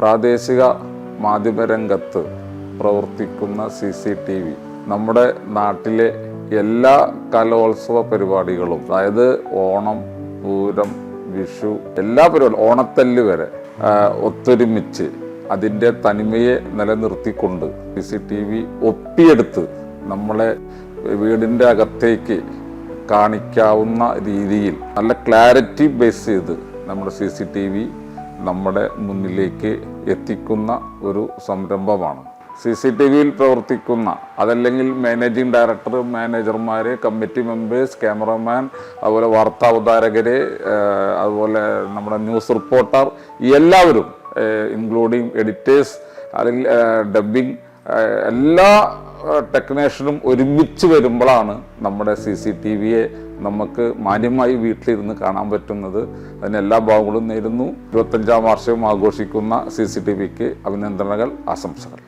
പ്രാദേശിക മാധ്യമരംഗത്ത് പ്രവർത്തിക്കുന്ന C C T V. നമ്മുടെ നാട്ടിലെ എല്ലാ കലോത്സവ പരിപാടികളും അതായത് ഓണം പൂരം വിഷു എല്ലാ പരിപാടികളും ഓണത്തല്ല് വരെ ഒത്തൊരുമിച്ച് അതിന്റെ തനിമയെ നിലനിർത്തിക്കൊണ്ട് സി സി ടി വി ഒപ്പിയെടുത്ത് നമ്മളെ വീടിന്റെ അകത്തേക്ക് കാണിക്കാവുന്ന രീതിയിൽ നല്ല ക്ലാരിറ്റി ബേസ് ചെയ്ത് നമ്മുടെ സി സി ടി വി നമ്മുടെ മുന്നിലേക്ക് എത്തിക്കുന്ന ഒരു സംരംഭമാണ്. സി സി ടി വിയിൽ പ്രവർത്തിക്കുന്ന അതല്ലെങ്കിൽ മാനേജിംഗ് ഡയറക്ടർ മാനേജർമാർ കമ്മിറ്റി മെമ്പേഴ്സ് ക്യാമറമാൻ അതുപോലെ വാർത്താ ഉദ്ധാരകർ അതുപോലെ നമ്മുടെ ന്യൂസ് റിപ്പോർട്ടർ എല്ലാവരും ഇൻക്ലൂഡിങ് എഡിറ്റേഴ്സ് അല്ലെങ്കിൽ ഡബിങ് എല്ലാ ടെക്നീഷ്യനും ഒരുമിച്ച് വരുമ്പോഴാണ് നമ്മുടെ സി സി ടി വിയെ നമുക്ക് മാന്യമായി വീട്ടിലിരുന്ന് കാണാൻ പറ്റുന്നത് അതിന് എല്ലാ ഭാഗങ്ങളും നേരുന്നു. ഇരുപത്തഞ്ചാം വാർഷികം ആഘോഷിക്കുന്ന സി സി ടി വിക്ക് അഭിനന്ദനങ്ങൾ ആശംസകൾ.